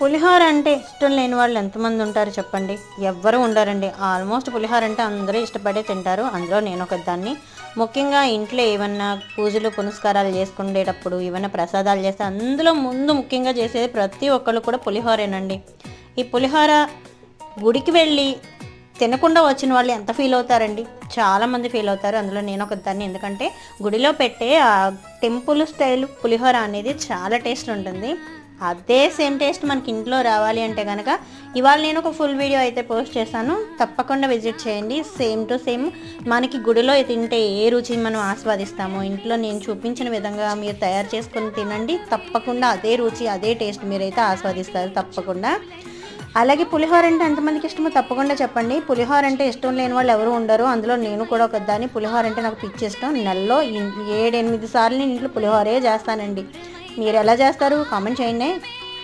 పులిహోర అంటే ఇష్టం లేని వాళ్ళు ఎంతమంది ఉంటారు చెప్పండి? ఎవ్వరూ ఉండరండి. ఆల్మోస్ట్ పులిహోర అంటే అందరూ ఇష్టపడే తింటారు. అందులో నేను ఒక దాన్ని ముఖ్యంగా ఇంట్లో ఏమన్నా పూజలు పునస్కారాలు చేసుకునేటప్పుడు ఏమైనా ప్రసాదాలు చేస్తే అందులో ముందు ముఖ్యంగా చేసేది ప్రతి ఒక్కళ్ళు కూడా పులిహోరేనండి. ఈ పులిహోర గుడికి వెళ్ళి తినకుండా వచ్చిన వాళ్ళు ఎంత ఫీల్ అవుతారండి? చాలా మంది ఫీల్ అవుతారు. అందులో నేను ఒక దాన్ని ఎందుకంటే గుడిలో పెట్టే ఆ టెంపుల్ స్టైల్ పులిహోర అనేది చాలా టేస్ట్ ఉంటుంది. అదే సేమ్ టేస్ట్ మనకి ఇంట్లో రావాలి అంటే కనుక ఇవాళ నేను ఒక ఫుల్ వీడియో అయితే పోస్ట్ చేశాను. తప్పకుండా విజిట్ చేయండి. సేమ్ టు సేమ్ మనకి గుడిలో తింటే ఏ రుచి మనం ఆస్వాదిస్తామో ఇంట్లో నేను చూపించిన విధంగా మీరు తయారు చేసుకొని తినండి. తప్పకుండా అదే రుచి అదే టేస్ట్ మీరైతే ఆస్వాదిస్తారు తప్పకుండా. అలాగే పులిహోర అంటే ఎంతమందికి ఇష్టమో తప్పకుండా చెప్పండి. పులిహోర అంటే ఇష్టం లేని వాళ్ళు ఎవరు ఉండరు. అందులో నేను కూడా ఒక దాన్ని పులిహోర అంటే నాకు పిచ్చి ఇష్టం. నెలలో ఏడెనిమిది సార్లు నేను ఇంట్లో పులిహోరే చేస్తానండి. మీరు ఎలా చేస్తారు? కామెంట్ చేయండి.